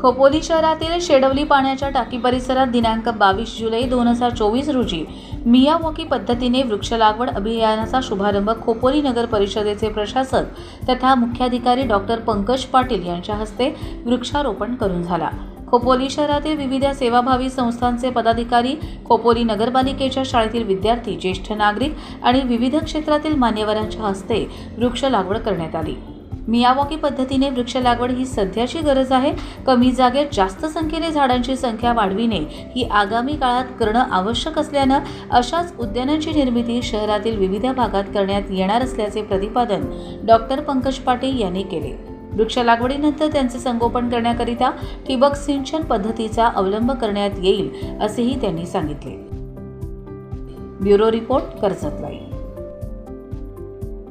खोपोली शहरातील शेडवली पाण्याच्या टाकी परिसरात दिनांक बावीस जुलै दोन हजार चोवीस रोजी मियावॉकी पद्धतीने वृक्ष लागवड अभियानाचा शुभारंभ खोपोली नगर परिषदेचे प्रशासक तथा मुख्याधिकारी डॉक्टर पंकज पाटील यांच्या हस्ते वृक्षारोपण करून झाला. खोपोली शहरातील विविध सेवाभावी संस्थांचे पदाधिकारी खोपोली नगरपालिकेच्या शाळेतील विद्यार्थी ज्येष्ठ नागरिक आणि विविध क्षेत्रातील मान्यवरांच्या हस्ते वृक्ष लागवड करण्यात आली. मियावॉकी पद्धतीने वृक्ष लागवड ही सध्याची गरज आहे. कमी जागेत जास्त संख्येने झाडांची संख्या वाढविणे ही आगामी काळात करणं आवश्यक असल्यानं अशाच उद्यानांची निर्मिती शहरातील विविध भागात करण्यात येणार असल्याचे प्रतिपादन डॉक्टर पंकज पाटील यांनी केले. वृक्ष लागवडीनंतर त्यांचे संगोपन करण्याकरिता ठिबक सिंचन पद्धतीचा अवलंब करण्यात येईल असेही त्यांनी सांगितले. Bureau report Karjat live